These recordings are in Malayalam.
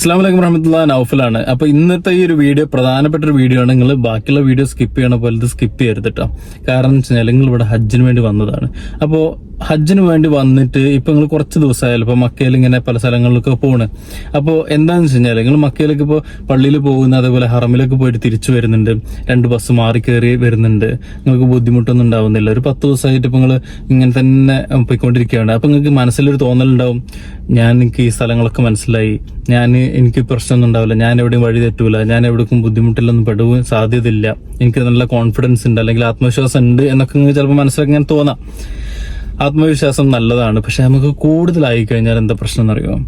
അസ്ലാം വലൈക്കും റഹമത്തുള്ള നൗഫലാണ്. അപ്പൊ ഇന്നത്തെ ഈ ഒരു വീഡിയോ പ്രധാനപ്പെട്ട ഒരു വീഡിയോ ആണ്. നിങ്ങൾ ബാക്കിയുള്ള വീഡിയോ സ്കിപ്പ് ചെയ്യണ പോലെ ഇത് സ്കിപ്പ് ചെയ്യരുത് കേട്ടോ കാരണം എന്ന് വെച്ചാൽ നിങ്ങൾ ഇവിടെ ഹജ്ജിന് വേണ്ടി വന്നതാണ്. അപ്പോൾ ഹജ്ജിന് വേണ്ടി വന്നിട്ട് ഇപ്പൊ നിങ്ങൾ കുറച്ച് ദിവസമായാലും ഇപ്പൊ മക്കയിൽ ഇങ്ങനെ പല സ്ഥലങ്ങളിലൊക്കെ പോണ്. അപ്പോൾ എന്താണെന്ന് വെച്ച് കഴിഞ്ഞാൽ നിങ്ങൾ മക്കയിലേക്ക് ഇപ്പോൾ പള്ളിയിൽ പോകുന്ന അതേപോലെ ഹറമിലൊക്കെ പോയിട്ട് തിരിച്ചു വരുന്നുണ്ട്. രണ്ട് ബസ് മാറി കയറി വരുന്നുണ്ട്. നിങ്ങൾക്ക് ബുദ്ധിമുട്ടൊന്നും ഉണ്ടാവുന്നില്ല. ഒരു പത്ത് ദിവസമായിട്ട് ഇപ്പൊ നിങ്ങൾ ഇങ്ങനെ തന്നെ പോയിക്കൊണ്ടിരിക്കുകയാണ്. അപ്പൊ നിങ്ങൾക്ക് മനസ്സിലൊരു തോന്നലുണ്ടാവും. ഞാൻ എനിക്ക് ഈ സ്ഥലങ്ങളൊക്കെ മനസ്സിലായി. ഞാൻ എനിക്ക് പ്രശ്നമൊന്നും ഉണ്ടാവില്ല. ഞാൻ എവിടെയും വഴി തെറ്റൂല. ഞാൻ എവിടേക്കും ബുദ്ധിമുട്ടിലൊന്നും പെടുവാൻ സാധ്യതയില്ല. എനിക്ക് നല്ല കോൺഫിഡൻസ് ഉണ്ട്. അല്ലെങ്കിൽ ആത്മവിശ്വാസം ഉണ്ട് എന്നൊക്കെ ചിലപ്പോൾ മനസ്സിലാക്കി ഞാൻ തോന്നാം. ആത്മവിശ്വാസം നല്ലതാണ്. പക്ഷെ നമുക്ക് കൂടുതലായി കഴിഞ്ഞാൽ എന്താ പ്രശ്നം എന്നറിയോ?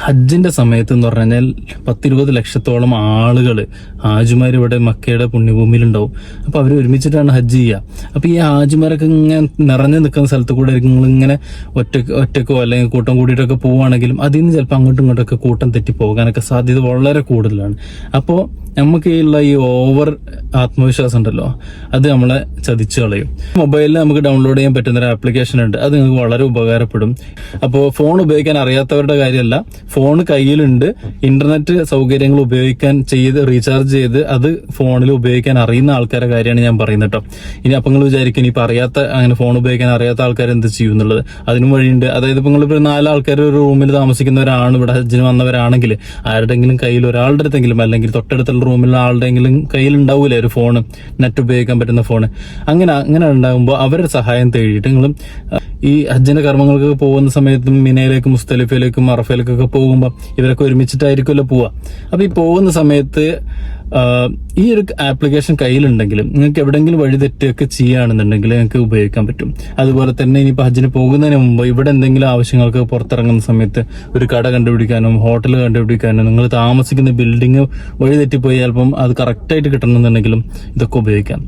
ഹജ്ജിന്റെ സമയത്ത് എന്ന് പറഞ്ഞാൽ പത്തിരുപത് ലക്ഷത്തോളം ആളുകൾ ഹാജിമാർ ഇവിടെ മക്കയുടെ പുണ്യഭൂമിയിലുണ്ടാവും. അപ്പൊ അവർ ഒരുമിച്ചിട്ടാണ് ഹജ്ജ് ചെയ്യുക. അപ്പൊ ഈ ഹാജിമാരൊക്കെ ഇങ്ങനെ നിറഞ്ഞു നിൽക്കുന്ന സ്ഥലത്ത് കൂടെ നിങ്ങൾ ഇങ്ങനെ ഒറ്റ ഒറ്റക്കോ അല്ലെങ്കിൽ കൂട്ടം കൂടിയിട്ടൊക്കെ പോവുകയാണെങ്കിലും അതിൽ നിന്ന് ചിലപ്പോൾ അങ്ങോട്ടും ഇങ്ങോട്ടൊക്കെ കൂട്ടം തെറ്റി പോകാനൊക്കെ സാധ്യത വളരെ കൂടുതലാണ്. അപ്പോൾ നമുക്ക് ഉള്ള ഈ ഓവർ ആത്മവിശ്വാസം ഉണ്ടല്ലോ അത് നമ്മളെ ചതിച്ചു കളയും. മൊബൈലിൽ നമുക്ക് ഡൗൺലോഡ് ചെയ്യാൻ പറ്റുന്ന ഒരു ആപ്ലിക്കേഷൻ ഉണ്ട് അത് നിങ്ങൾക്ക് വളരെ ഉപകാരപ്പെടും. അപ്പോൾ ഫോൺ ഉപയോഗിക്കാൻ അറിയാത്തവരുടെ കാര്യമല്ല ഫോൺ കയ്യിലുണ്ട്. ഇന്റർനെറ്റ് സൗകര്യങ്ങൾ ഉപയോഗിക്കാൻ ചെയ്ത് റീചാർജ് ചെയ്ത് അത് ഫോണിൽ ഉപയോഗിക്കാൻ അറിയുന്ന ആൾക്കാരെ കാര്യമാണ് ഞാൻ പറയുന്നത് കേട്ടോ ഇനി അപ്പം നിങ്ങൾ വിചാരിക്കും ഇനിയിപ്പോൾ അറിയാത്ത അങ്ങനെ ഫോൺ ഉപയോഗിക്കാൻ അറിയാത്ത ആൾക്കാർ എന്ത് ചെയ്യും എന്നുള്ളത്? അതിനും വഴിയുണ്ട്. അതായത് ഇപ്പം നിങ്ങളിപ്പോൾ നാല് ആൾക്കാർ ഒരു റൂമിൽ താമസിക്കുന്നവരാണ് ഇവിടെ ഹജ്ജിന് വന്നവരാണെങ്കിൽ ആരുടെങ്കിലും കയ്യിൽ ഒരാളുടെ അടുത്തെങ്കിലും അല്ലെങ്കിൽ തൊട്ടടുത്തുള്ള റൂമിലുള്ള ആളുടെയെങ്കിലും കയ്യിൽ ഉണ്ടാവൂലേ ഒരു ഫോൺ നെറ്റ് ഉപയോഗിക്കാൻ പറ്റുന്ന ഫോൺ അങ്ങനെ അങ്ങനെ ഉണ്ടാകുമ്പോൾ അവരുടെ സഹായം തേടിയിട്ട് നിങ്ങളും ഈ ഹജ്ജിന്റെ കർമ്മങ്ങൾക്ക് പോകുന്ന സമയത്തും മിനയിലേക്കും മുസ്തലിഫയിലേക്കും അറഫയിലേക്കൊക്കെ പോകുമ്പോൾ ഇവരൊക്കെ ഒരുമിച്ചിട്ടായിരിക്കുമല്ലോ പോവുക. അപ്പോൾ ഈ പോകുന്ന സമയത്ത് ഈ ഒരു ആപ്ലിക്കേഷൻ കയ്യിലുണ്ടെങ്കിലും നിങ്ങൾക്ക് എവിടെയെങ്കിലും വഴി തെറ്റൊക്കെ ചെയ്യുകയാണെന്നുണ്ടെങ്കിൽ നിങ്ങൾക്ക് ഉപയോഗിക്കാൻ പറ്റും. അതുപോലെ തന്നെ ഇനിയിപ്പോൾ ഹജ്ജിന് പോകുന്നതിന് മുമ്പ് ഇവിടെ എന്തെങ്കിലും ആവശ്യങ്ങൾക്ക് പുറത്തിറങ്ങുന്ന സമയത്ത് ഒരു കട കണ്ടുപിടിക്കാനും ഹോട്ടൽ കണ്ടുപിടിക്കാനും നിങ്ങൾ താമസിക്കുന്ന ബിൽഡിംഗ് വഴി തെറ്റിപ്പോയി ചിലപ്പം അത് കറക്റ്റായിട്ട് കിട്ടണമെന്നുണ്ടെങ്കിലും ഇതൊക്കെ ഉപയോഗിക്കാം.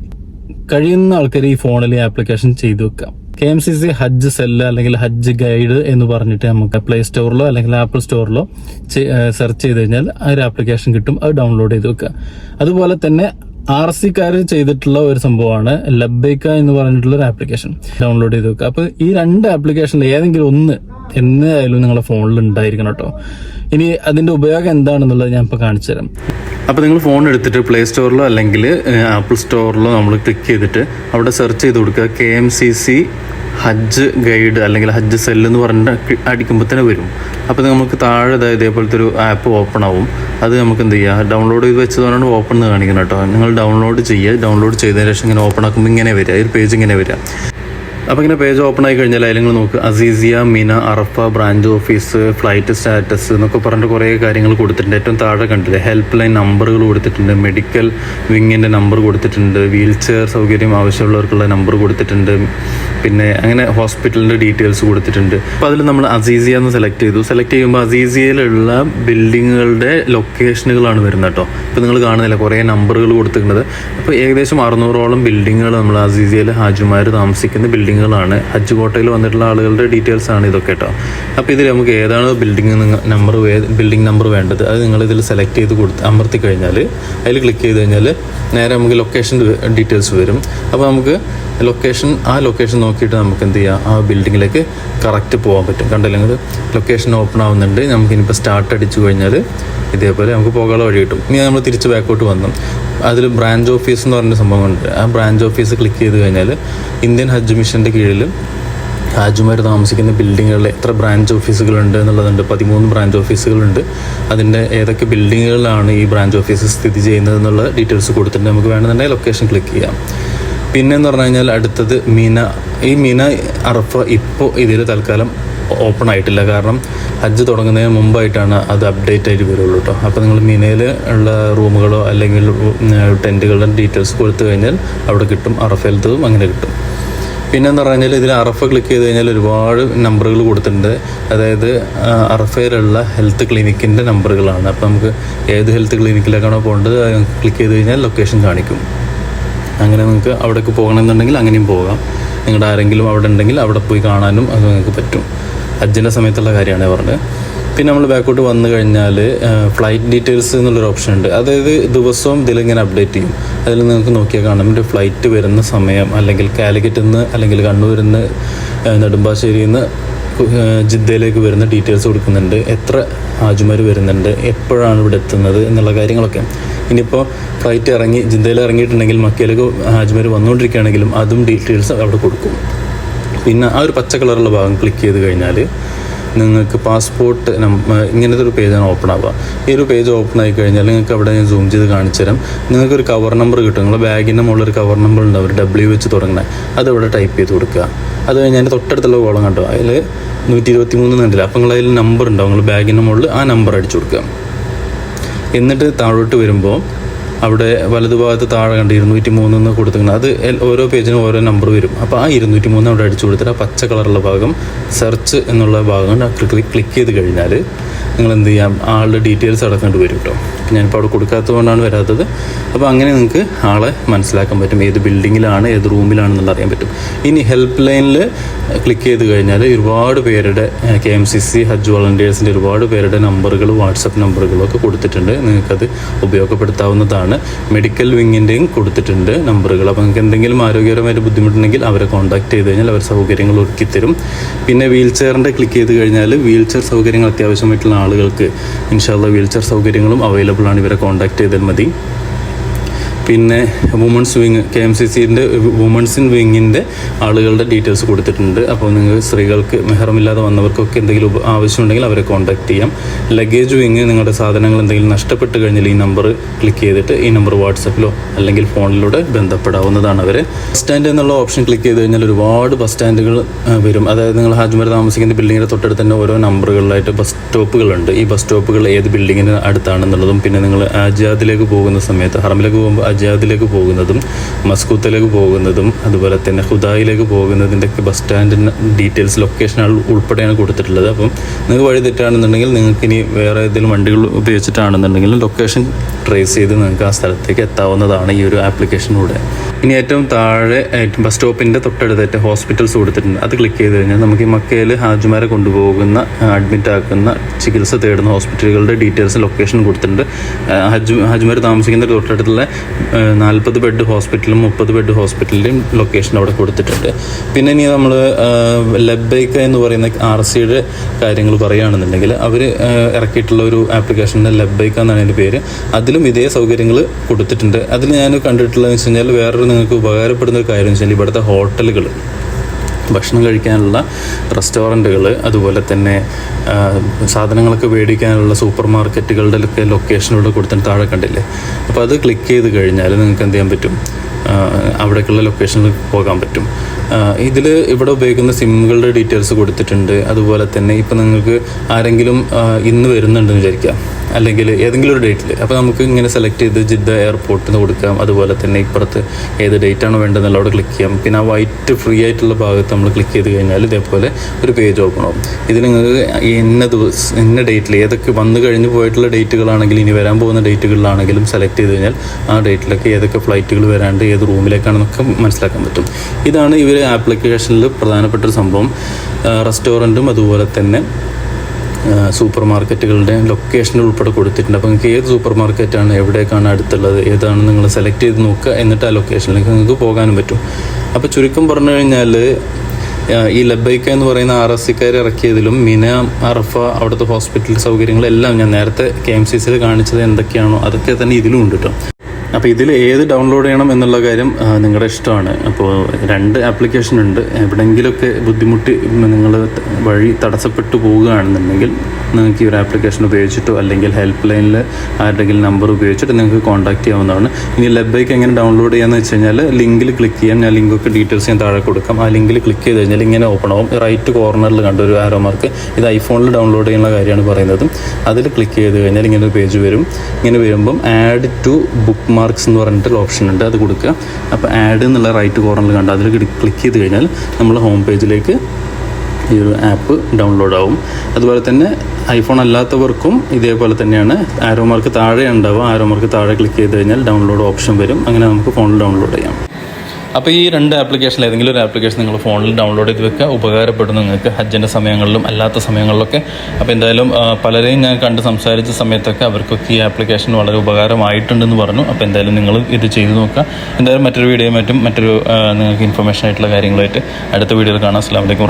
കഴിയുന്ന ആൾക്കാർ ഈ ഫോണിൽ ആപ്ലിക്കേഷൻ ചെയ്തു വെക്കാം K M C C Hajj cell അല്ലെങ്കിൽ ഹജ്ജ് ഗൈഡ് എന്ന് പറഞ്ഞിട്ട് നമുക്ക് പ്ലേ സ്റ്റോറിലോ അല്ലെങ്കിൽ ആപ്പിൾ സ്റ്റോറിലോ സെർച്ച് ചെയ്ത് കഴിഞ്ഞാൽ ആ ഒരു ആപ്ലിക്കേഷൻ കിട്ടും. അത് ഡൗൺലോഡ് ചെയ്ത് വെക്കുക. അതുപോലെ തന്നെ ആർ സിക്കാർ ചെയ്തിട്ടുള്ള ഒരു സംഭവമാണ് ലബൈക്ക എന്ന് പറഞ്ഞിട്ടുള്ള ഒരു ആപ്ലിക്കേഷൻ ഡൗൺലോഡ് ചെയ്ത് വെക്കുക. അപ്പോൾ ഈ രണ്ട് ആപ്ലിക്കേഷനിൽ ഏതെങ്കിലും ഒന്ന് എന്തായാലും നിങ്ങളുടെ ഫോണിൽ ഉണ്ടായിരിക്കണം കേട്ടോ. ഇനി അതിന്റെ ഉപയോഗം എന്താണെന്നുള്ളത് ഞാൻ ഇപ്പൊ കാണിച്ചു തരാം. അപ്പോൾ നിങ്ങൾ ഫോൺ എടുത്തിട്ട് പ്ലേ സ്റ്റോറിലോ അല്ലെങ്കിൽ ആപ്പിൾ സ്റ്റോറിലോ നമ്മൾ ക്ലിക്ക് ചെയ്തിട്ട് അവിടെ സെർച്ച് ചെയ്ത് കൊടുക്കുക. K M C C Hajj guide അല്ലെങ്കിൽ ഹജ്ജ് സെൽ എന്ന് പറഞ്ഞിട്ട് അടിക്കുമ്പോൾ തന്നെ വരും. അപ്പോൾ നമുക്ക് താഴെ ഇതേപോലത്തെ ഒരു ആപ്പ് ഓപ്പൺ ആവും. അത് നമുക്ക് എന്ത് ചെയ്യുക ഡൗൺലോഡ് ചെയ്ത് വെച്ചതുകൊണ്ടാണ് ഓപ്പൺ എന്ന് കാണിക്കുന്നത് കേട്ടോ. നിങ്ങൾ ഡൗൺലോഡ് ചെയ്യുക. ഡൗൺലോഡ് ചെയ്തതിന് ശേഷം ഇങ്ങനെ ഓപ്പൺ ആക്കുമ്പോൾ ഇങ്ങനെ വരിക. ഈ പേജ് ഇങ്ങനെ വരിക. അപ്പോൾ ഇങ്ങനെ പേജ് ഓപ്പൺ ആയി കഴിഞ്ഞാൽ അതിൽ നിങ്ങൾ നോക്ക്. Aziziyah Mina Arafah branch office flight status എന്നൊക്കെ പറഞ്ഞിട്ട് കുറേ കാര്യങ്ങൾ കൊടുത്തിട്ടുണ്ട്. ഏറ്റവും താഴെ കണ്ടില്ലേ? ഹെൽപ്പ് ലൈൻ നമ്പറുകൾ കൊടുത്തിട്ടുണ്ട്. മെഡിക്കൽ വിങ്ങിന്റെ നമ്പർ കൊടുത്തിട്ടുണ്ട്. വീൽ ചെയർ സൗകര്യം ആവശ്യമുള്ളവർക്കുള്ള നമ്പർ കൊടുത്തിട്ടുണ്ട്. പിന്നെ അങ്ങനെ ഹോസ്പിറ്റലിന്റെ ഡീറ്റെയിൽസ് കൊടുത്തിട്ടുണ്ട്. അപ്പോൾ അതിൽ നമ്മൾ അസീസിയ എന്ന് സെലക്ട് ചെയ്തു. സെലക്ട് ചെയ്യുമ്പോൾ അസീസിയയിലുള്ള ബിൽഡിങ്ങുകളുടെ ലൊക്കേഷനുകളാണ് വരുന്നത് കേട്ടോ. ഇപ്പോൾ നിങ്ങൾ കാണുന്നില്ല? കുറേ നമ്പറുകൾ കൊടുത്തിട്ടുണ്ട്. അപ്പോൾ ഏകദേശം അറുന്നൂറോളം ബിൽഡിങ്ങുകൾ നമ്മൾ അസീസിയയിൽ ഹാജിമാർ താമസിക്കുന്ന ബിൽഡിങ്ങുകളാണ്. ഹജ്ജ് വന്നിട്ടുള്ള ആളുകളുടെ ഡീറ്റെയിൽസ് ആണ് ഇതൊക്കെ കേട്ടോ. അപ്പോൾ ഇതിൽ നമുക്ക് ഏതാണ് ബിൽഡിംഗ് നമ്പർ ബിൽഡിംഗ് നമ്പർ വേണ്ടത്? അത് നിങ്ങൾ ഇതിൽ സെലക്ട് ചെയ്ത് കൊടുത്ത് അമർത്തി കഴിഞ്ഞാൽ അതിൽ ക്ലിക്ക് ചെയ്ത് കഴിഞ്ഞാൽ നേരെ നമുക്ക് ലൊക്കേഷൻ ഡീറ്റെയിൽസ് വരും. അപ്പോൾ നമുക്ക് ലൊക്കേഷൻ ആ ലൊക്കേഷൻ നോക്കിയിട്ട് നമുക്ക് എന്ത് ചെയ്യാം? ആ ബിൽഡിങ്ങിലേക്ക് കറക്റ്റ് പോകാൻ പറ്റും. കണ്ടില്ലെങ്കിൽ ലൊക്കേഷൻ ഓപ്പൺ ആവുന്നുണ്ട്. നമുക്കിനിപ്പോൾ സ്റ്റാർട്ട് അടിച്ചു കഴിഞ്ഞാൽ ഇതേപോലെ നമുക്ക് പോകാനുള്ള വഴി കിട്ടും. ഇനി നമ്മൾ തിരിച്ച് ബാക്കോട്ട് വന്നു. അതിൽ ബ്രാഞ്ച് ഓഫീസ് എന്ന് പറഞ്ഞ സംഭവമുണ്ട് ആ ബ്രാഞ്ച് ഓഫീസ് ക്ലിക്ക് ചെയ്ത് കഴിഞ്ഞാൽ ഇന്ത്യൻ ഹജ്ജ് മിഷന്റെ കീഴിൽ ഹാജുമാർ താമസിക്കുന്ന ബിൽഡിങ്ങുകളിൽ എത്ര ബ്രാഞ്ച് ഓഫീസുകളുണ്ട് എന്നുള്ളതുണ്ട്. പതിമൂന്ന് ബ്രാഞ്ച് ഓഫീസുകളുണ്ട് അതിന്റെ ഏതൊക്കെ ബിൽഡിങ്ങുകളിലാണ് ഈ ബ്രാഞ്ച് ഓഫീസ് സ്ഥിതി ചെയ്യുന്നത് എന്നുള്ള ഡീറ്റെയിൽസ് കൊടുത്തിട്ടുണ്ട്. നമുക്ക് വേണമെന്നുണ്ടെങ്കിൽ ലൊക്കേഷൻ ക്ലിക്ക് ചെയ്യാം. പിന്നെ എന്ന് പറഞ്ഞു കഴിഞ്ഞാൽ അടുത്തത് മീന. ഈ മീന അറഫ ഇപ്പോൾ ഇതിൽ തൽക്കാലം ഓപ്പൺ ആയിട്ടില്ല. കാരണം ഹജ്ജ് തുടങ്ങുന്നതിന് മുമ്പായിട്ടാണ് അത് അപ്ഡേറ്റ് ആയിട്ട് വരുള്ളൂ കേട്ടോ അപ്പോൾ നിങ്ങൾ മിനയിൽ ഉള്ള റൂമുകളോ അല്ലെങ്കിൽ ടെന്റുകളുടെ ഡീറ്റെയിൽസ് കൊടുത്തു കഴിഞ്ഞാൽ അവിടെ കിട്ടും. അറഫയിലത്തതും അങ്ങനെ കിട്ടും. പിന്നെ എന്ന് പറഞ്ഞാൽ ഇതിൽ അറഫ ക്ലിക്ക് ചെയ്ത് കഴിഞ്ഞാൽ ഒരുപാട് നമ്പറുകൾ കൊടുത്തിട്ടുണ്ട്. അതായത് അറഫയിലുള്ള ഹെൽത്ത് ക്ലിനിക്കിന്റെ നമ്പറുകളാണ് അപ്പോൾ നമുക്ക് ഏത് ഹെൽത്ത് ക്ലിനിക്കിലേക്കാണോ പോകേണ്ടത് ക്ലിക്ക് ചെയ്ത് കഴിഞ്ഞാൽ ലൊക്കേഷൻ കാണിക്കും. അങ്ങനെ നിങ്ങൾക്ക് അവിടേക്ക് പോകണമെന്നുണ്ടെങ്കിൽ അങ്ങനെയും പോകാം. നിങ്ങളുടെ ആരെങ്കിലും അവിടെ ഉണ്ടെങ്കിൽ അവിടെ പോയി കാണാനും അത് നിങ്ങൾക്ക് പറ്റും. ഹജ്ജിന്റെ സമയത്തുള്ള കാര്യമാണ് പറഞ്ഞത്. പിന്നെ നമ്മൾ ബാക്കോട്ട് വന്നു കഴിഞ്ഞാൽ ഫ്ലൈറ്റ് ഡീറ്റെയിൽസ് എന്നുള്ളൊരു ഓപ്ഷൻ ഉണ്ട്. അതായത് ദിവസവും ഇതിലിങ്ങനെ അപ്ഡേറ്റ് ചെയ്യും. അതിൽ നിങ്ങൾക്ക് നോക്കിയാൽ കാണാം. എന്റെ ഫ്ലൈറ്റ് വരുന്ന സമയം അല്ലെങ്കിൽ കാലിക്കറ്റിൽ നിന്ന് അല്ലെങ്കിൽ കണ്ണൂരിൽ നിന്ന് നെടുമ്പാശ്ശേരിയിൽ നിന്ന് ജിദ്ദയിലേക്ക് വരുന്ന ഡീറ്റെയിൽസ് കൊടുക്കുന്നുണ്ട്. എത്ര ഹാജുമാർ വരുന്നുണ്ട് എപ്പോഴാണ് ഇവിടെ എത്തുന്നത് എന്നുള്ള കാര്യങ്ങളൊക്കെ. ഇനിയിപ്പോൾ ഫ്ലൈറ്റ് ഇറങ്ങി ജിദ്ദയിൽ ഇറങ്ങിയിട്ടുണ്ടെങ്കിൽ മക്കയിലേക്ക് ഹാജുമാർ വന്നുകൊണ്ടിരിക്കുകയാണെങ്കിലും അതും ഡീറ്റെയിൽസ് അവിടെ കൊടുക്കും. പിന്നെ ആ ഒരു പച്ച കളറുള്ള ഭാഗം ക്ലിക്ക് ചെയ്ത് കഴിഞ്ഞാൽ നിങ്ങൾക്ക് പാസ്പോർട്ട് ഇങ്ങനത്തെ ഒരു പേജാണ് ഓപ്പൺ ആവുക. ഈ ഒരു പേജ് ഓപ്പൺ ആയി കഴിഞ്ഞാൽ നിങ്ങൾക്ക് അവിടെ ഞാൻ സൂം ചെയ്ത് കാണിച്ചു തരാം. നിങ്ങൾക്ക് ഒരു കവർ നമ്പർ കിട്ടും. നിങ്ങളുടെ ബാഗിന്റെ മുകളിൽ ഒരു കവർ നമ്പർ ഉണ്ടാവും ഒരു ഡബ്ല്യു വെച്ച് തുടങ്ങുന്നത് അത് ഇവിടെ ടൈപ്പ് ചെയ്ത് കൊടുക്കുക. അത് കഴിഞ്ഞാൽ അതിന്റെ തൊട്ടടുത്തുള്ള കോളം കണ്ടോ? അതിൽ നൂറ്റി ഇരുപത്തി മൂന്ന് കണ്ടില്ല? അപ്പം നിങ്ങൾ അതിൽ നമ്പർ ഉണ്ടാവും നിങ്ങൾ ബാഗിന്റെ മുകളിൽ ആ നമ്പർ അടിച്ചു കൊടുക്കുക. എന്നിട്ട് താഴോട്ട് വരുമ്പോൾ അവിടെ വലതുഭാഗത്ത് താഴെ കണ്ട് ഇരുന്നൂറ്റി മൂന്ന് കൊടുത്തിരിക്കുന്നത് അത് ഓരോ പേജിനും ഓരോ നമ്പർ വരും. അപ്പോൾ ആ ഇരുന്നൂറ്റി മൂന്ന് അവിടെ അടിച്ചു കൊടുത്തിട്ട് ആ പച്ച കളറുള്ള ഭാഗം സെർച്ച് എന്നുള്ള ഭാഗം ക്ലിക്ക് ചെയ്ത് കഴിഞ്ഞാൽ നിങ്ങൾ എന്ത് ചെയ്യാം? ആളുടെ ഡീറ്റെയിൽസ് അടക്കേണ്ടി വരും കേട്ടോ ഞാനിപ്പോൾ അവിടെ കൊടുക്കാത്തതുകൊണ്ടാണ് വരാത്തത്. അപ്പോൾ അങ്ങനെ നിങ്ങൾക്ക് ആളെ മനസ്സിലാക്കാൻ പറ്റും. ഏത് ബിൽഡിങ്ങിലാണ് ഏത് റൂമിലാണെന്നുള്ള അറിയാൻ പറ്റും. ഇനി ഹെൽപ്പ് ലൈനിൽ ക്ലിക്ക് ചെയ്ത് കഴിഞ്ഞാൽ ഒരുപാട് പേരുടെ K M C C Hajj വോളണ്ടിയേഴ്സിന്റെ ഒരുപാട് പേരുടെ നമ്പറുകൾ വാട്സപ്പ് നമ്പറുകളും ഒക്കെ കൊടുത്തിട്ടുണ്ട്. നിങ്ങൾക്കത് ഉപയോഗപ്പെടുത്താവുന്നതാണ്. മെഡിക്കൽ വിങ്ങിന്റെയും കൊടുത്തിട്ടുണ്ട് നമ്പറുകൾ അപ്പോൾ നിങ്ങൾക്ക് എന്തെങ്കിലും ആരോഗ്യപരമായിട്ട് ബുദ്ധിമുട്ടുണ്ടെങ്കിൽ അവരെ കോൺടാക്ട് ചെയ്ത് കഴിഞ്ഞാൽ അവർ സൗകര്യങ്ങൾ ഒരുക്കിത്തരും പിന്നെ വീൽ ചെയറിന്റെ ക്ലിക്ക് ചെയ്ത് കഴിഞ്ഞാൽ വീൽ ചെയർ സൗകര്യങ്ങൾ അത്യാവശ്യമായിട്ടുള്ള ആളുകൾക്ക് ഇൻഷാല്ല വീൽ ചെയർ സൗകര്യങ്ങളും അവൈലബിൾ ആണ്. ഇവരെ കോൺടാക്ട് ചെയ്താൽ മതി. പിന്നെ women's wing K M C സിന്റെ വുമൺസിൻ വിങ്ങിന്റെ ആളുകളുടെ ഡീറ്റെയിൽസ് കൊടുത്തിട്ടുണ്ട്. അപ്പോൾ നിങ്ങൾ സ്ത്രീകൾക്ക് മെഹറമില്ലാതെ വന്നവർക്കൊക്കെ എന്തെങ്കിലും ആവശ്യമുണ്ടെങ്കിൽ അവരെ കോൺടാക്ട് ചെയ്യാം. ലഗേജ് വിങ് നിങ്ങളുടെ സാധനങ്ങൾ എന്തെങ്കിലും നഷ്ടപ്പെട്ട് കഴിഞ്ഞാൽ ഈ നമ്പർ ക്ലിക്ക് ചെയ്തിട്ട് ഈ നമ്പർ വാട്സപ്പിലോ അല്ലെങ്കിൽ ഫോണിലൂടെ ബന്ധപ്പെടാവുന്നതാണ് അവർ ബസ് സ്റ്റാൻഡ് എന്നുള്ള ഓപ്ഷൻ ക്ലിക്ക് ചെയ്ത് കഴിഞ്ഞാൽ ഒരുപാട് ബസ് സ്റ്റാൻഡുകൾ വരും. അതായത് നിങ്ങൾ ഹാജ്മർ താമസിക്കുന്ന ബിൽഡിങ്ങിന്റെ തൊട്ടടുത്ത് തന്നെ ഓരോ നമ്പറുകളിലായിട്ട് ബസ് സ്റ്റോപ്പുകളുണ്ട് ഈ ബസ് സ്റ്റോപ്പുകൾ ഏത് ബിൽഡിങ്ങിന് അടുത്താണെന്നുള്ളതും പിന്നെ നിങ്ങൾ ആജാദിലേക്ക് പോകുന്ന സമയത്ത് ഹറമിലേക്ക് പോകുമ്പോൾ അജാദിലേക്ക് പോകുന്നതും മസ്കൂത്തിലേക്ക് പോകുന്നതും അതുപോലെ തന്നെ ഹുദായിലേക്ക് പോകുന്നതിന്റെയൊക്കെ ബസ് സ്റ്റാൻഡിന്റെ ഡീറ്റെയിൽസ് ലൊക്കേഷൻ ഉൾപ്പെടെയാണ് കൊടുത്തിട്ടുള്ളത്. അപ്പം നിങ്ങൾക്ക് വഴി തെറ്റാണെന്നുണ്ടെങ്കിൽ നിങ്ങൾക്ക് ഇനി വേറെ ഏതെങ്കിലും വണ്ടികൾ ഉപയോഗിച്ചിട്ടാണെന്നുണ്ടെങ്കിൽ ലൊക്കേഷൻ ട്രേസ് ചെയ്ത് നിങ്ങൾക്ക് ആ സ്ഥലത്തേക്ക് എത്താവുന്നതാണ് ഈ ഒരു ആപ്ലിക്കേഷനിലൂടെ ഇനി ഏറ്റവും താഴെ ബസ് സ്റ്റോപ്പിന്റെ തൊട്ടടുത്തായിട്ട് ഹോസ്പിറ്റൽസ് കൊടുത്തിട്ടുണ്ട്. അത് ക്ലിക്ക് ചെയ്ത് കഴിഞ്ഞാൽ നമുക്ക് ഈ മക്കയിൽ ഹാജിമാരെ കൊണ്ടുപോകുന്ന അഡ്മിറ്റ് ആക്കുന്ന ചികിത്സ തേടുന്ന ഹോസ്പിറ്റലുകളുടെ ഡീറ്റെയിൽസ് ലൊക്കേഷൻ കൊടുത്തിട്ടുണ്ട്. ഹജ് ഹാജിമാർ താമസിക്കുന്ന തൊട്ടടുത്തുള്ള നാൽപ്പത് ബെഡ് ഹോസ്പിറ്റലും മുപ്പത് ബെഡ് ഹോസ്പിറ്റലിന്റെയും ലൊക്കേഷൻ അവിടെ കൊടുത്തിട്ടുണ്ട്. പിന്നെ ഇനി നമ്മൾ ലബൈക്ക എന്ന് പറയുന്ന ആർ സിയുടെ കാര്യങ്ങൾ പറയുകയാണെന്നുണ്ടെങ്കിൽ അവർ ഇറക്കിയിട്ടുള്ള ഒരു ആപ്ലിക്കേഷന്റെ ലബൈക്ക എന്നാണ് അതിന്റെ പേര്. അതിലും ഇതേ സൗകര്യങ്ങൾ കൊടുത്തിട്ടുണ്ട്. അതിൽ ഞാൻ കണ്ടിട്ടുള്ളതെന്ന് വെച്ച് കഴിഞ്ഞാൽ വേറൊരു നിങ്ങൾക്ക് ഉപകാരപ്പെടുന്ന ഒരു കാര്യം വെച്ചാൽ ഇവിടുത്തെ ഹോട്ടലുകൾ ഭക്ഷണം കഴിക്കാനുള്ള റെസ്റ്റോറന്റുകൾ അതുപോലെ തന്നെ സാധനങ്ങളൊക്കെ മേടിക്കാനുള്ള സൂപ്പർ മാർക്കറ്റുകളുടെ ഒക്കെ ലൊക്കേഷനോട് കൊടുത്തിട്ട് താഴെ കണ്ടില്ലേ? അപ്പോൾ അത് ക്ലിക്ക് ചെയ്ത് കഴിഞ്ഞാൽ നിങ്ങൾക്ക് എന്ത് ചെയ്യാൻ പറ്റും? അവിടേക്കുള്ള ലൊക്കേഷനിൽ പോകാൻ പറ്റും. ഇതിൽ ഇവിടെ ഉപയോഗിക്കുന്ന സിമ്മുകളുടെ ഡീറ്റെയിൽസ് കൊടുത്തിട്ടുണ്ട്. അതുപോലെ തന്നെ ഇപ്പം നിങ്ങൾക്ക് ആരെങ്കിലും ഇന്ന് വരുന്നുണ്ടെന്ന് വിചാരിക്കാം അല്ലെങ്കിൽ ഏതെങ്കിലും ഒരു ഡേറ്റിൽ അപ്പോൾ നമുക്ക് ഇങ്ങനെ സെലക്ട് ചെയ്ത് ജിദ്ദ എയർപോർട്ടിൽ നിന്ന് കൊടുക്കാം. അതുപോലെ തന്നെ ഇപ്പുറത്ത് ഏത് ഡേറ്റാണ് വേണ്ടതെന്നുള്ള അവിടെ ക്ലിക്ക് ചെയ്യാം. പിന്നെ ആ വൈറ്റ് ഫ്രീ ആയിട്ടുള്ള ഭാഗത്ത് നമ്മൾ ക്ലിക്ക് ചെയ്ത് കഴിഞ്ഞാൽ ഇതേപോലെ ഒരു പേജ് ഓപ്പൺ ആവും. ഇത് നിങ്ങൾക്ക് ഇന്ന ദിവസം ഇന്ന ഡേറ്റിൽ ഏതൊക്കെ വന്നു കഴിഞ്ഞ് പോയിട്ടുള്ള ഡേറ്റുകളാണെങ്കിലും ഇനി വരാൻ പോകുന്ന ഡേറ്റുകളിലാണെങ്കിലും സെലക്ട് ചെയ്ത് കഴിഞ്ഞാൽ ആ ഡേറ്റിലൊക്കെ ഏതൊക്കെ ഫ്ലൈറ്റുകൾ വരാണ്ട് ഏത് റൂമിലേക്കാണെന്നൊക്കെ മനസ്സിലാക്കാൻ പറ്റും. ഇതാണ് ഇവർ ആപ്ലിക്കേഷനിൽ പ്രധാനപ്പെട്ട ഒരു സംഭവം റെസ്റ്റോറന്റും അതുപോലെ തന്നെ സൂപ്പർ മാർക്കറ്റുകളുടെ ലൊക്കേഷൻ ഉൾപ്പെടെ കൊടുത്തിട്ടുണ്ട്. അപ്പോൾ നിങ്ങൾക്ക് ഏത് സൂപ്പർ മാർക്കറ്റാണ് എവിടേക്കാണ് അടുത്തുള്ളത് ഏതാണ് നിങ്ങൾ സെലക്ട് ചെയ്ത് നോക്കുക എന്നിട്ട് ആ ലൊക്കേഷനിലേക്ക് നിങ്ങൾക്ക് പോകാനും പറ്റും. അപ്പോൾ ചുരുക്കം പറഞ്ഞു കഴിഞ്ഞാൽ ഈ ലബൈക്ക എന്ന് പറയുന്ന ആർ എസ് സിക്കാർ ഇറക്കിയതിലും മിന അറഫ അവിടുത്തെ ഹോസ്പിറ്റൽ സൗകര്യങ്ങളെല്ലാം ഞാൻ നേരത്തെ കെ എം സി സിയിൽ കാണിച്ചത് എന്തൊക്കെയാണോ അതൊക്കെ തന്നെ ഇതിലും ഉണ്ട് കേട്ടോ അപ്പോൾ ഇതിൽ ഏത് ഡൗൺലോഡ് ചെയ്യണം എന്നുള്ള കാര്യം നിങ്ങളുടെ ഇഷ്ടമാണ്. അപ്പോൾ രണ്ട് ആപ്ലിക്കേഷൻ ഉണ്ട്. എവിടെയെങ്കിലുമൊക്കെ ബുദ്ധിമുട്ടി നിങ്ങൾ വഴി തടസ്സപ്പെട്ടു പോവുകയാണെന്നുണ്ടെങ്കിൽ നിങ്ങൾക്ക് ഈ ഒരു ആപ്ലിക്കേഷൻ ഉപയോഗിച്ചിട്ടോ അല്ലെങ്കിൽ ഹെൽപ്പ് ലൈനിൽ ആരുടെങ്കിലും നമ്പർ ഉപയോഗിച്ചിട്ട് നിങ്ങൾക്ക് കോൺടാക്ട് ചെയ്യാവുന്നതാണ്. ഇനി ലബൈക്ക് എങ്ങനെ ഡൗൺലോഡ് ചെയ്യാമെന്ന് വെച്ച് കഴിഞ്ഞാൽ ലിങ്കിൽ ക്ലിക്ക് ചെയ്യാം. ഞാൻ ലിങ്കൊക്കെ ഡീറ്റെയിൽസ് ഞാൻ താഴെ കൊടുക്കാം. ആ ലിങ്കിൽ ക്ലിക്ക് ചെയ്ത് കഴിഞ്ഞാൽ ഇങ്ങനെ ഓപ്പൺ ആവും. റൈറ്റ് കോർണറിൽ കണ്ട ഒരു ആരോ മാർക്ക് ഇത് ഐഫോണിൽ ഡൗൺലോഡ് ചെയ്യുന്ന കാര്യമാണ് പറയുന്നത്. അതിൽ ക്ലിക്ക് ചെയ്ത് കഴിഞ്ഞാൽ ഇങ്ങനെ ഒരു പേജ് വരും. ഇങ്ങനെ വരുമ്പം ആഡ് ടു ബുക്ക് മാർക്സ് എന്ന് പറഞ്ഞിട്ട് ഓപ്ഷൻ ഉണ്ട് അത് കൊടുക്കുക. അപ്പോൾ ആഡ് എന്നുള്ള റൈറ്റ് കോർണറിൽ കണ്ട് അതിൽ ക്ലിക്ക് ചെയ്ത് കഴിഞ്ഞാൽ നമ്മൾ ഹോം പേജിലേക്ക് ഈ ഒരു ആപ്പ് ഡൗൺലോഡ് ആവും. അതുപോലെ തന്നെ ഐഫോൺ അല്ലാത്തവർക്കും ഇതേപോലെ തന്നെയാണ്. ആരോ മാർക്ക് താഴെ ഉണ്ടാവുക ആരോ മാർക്ക് താഴെ ക്ലിക്ക് ചെയ്ത് കഴിഞ്ഞാൽ ഡൗൺലോഡ് ഓപ്ഷൻ വരും. അങ്ങനെ നമുക്ക് ഫോണിൽ ഡൗൺലോഡ് ചെയ്യാം. അപ്പോൾ ഈ രണ്ട് ആപ്ലിക്കേഷൻ ഏതെങ്കിലും ഒരു ആപ്ലിക്കേഷൻ നിങ്ങൾ ഫോണിൽ ഡൗൺലോഡ് ചെയ്ത് വെക്കുക. ഉപകാരപ്പെടും നിങ്ങൾക്ക് ഹജ്ജിന്റെ സമയങ്ങളിലും അല്ലാത്ത സമയങ്ങളിലൊക്കെ. അപ്പോൾ എന്തായാലും പലരെയും ഞാൻ കണ്ട് സംസാരിച്ച സമയത്തൊക്കെ അവർക്കൊക്കെ ഈ ആപ്ലിക്കേഷൻ വളരെ ഉപകാരമായിട്ടുണ്ടെന്ന് പറഞ്ഞു. അപ്പോൾ എന്തായാലും നിങ്ങൾ ഇത് ചെയ്ത് നോക്കുക. എന്തായാലും മറ്റൊരു വീഡിയോ മറ്റും മറ്റൊരു നിങ്ങൾക്ക് ഇൻഫർമേഷൻ ആയിട്ടുള്ള കാര്യങ്ങളായിട്ട് അടുത്ത വീഡിയോയിൽ കാണാം. അസ്സാം വലൈക്കും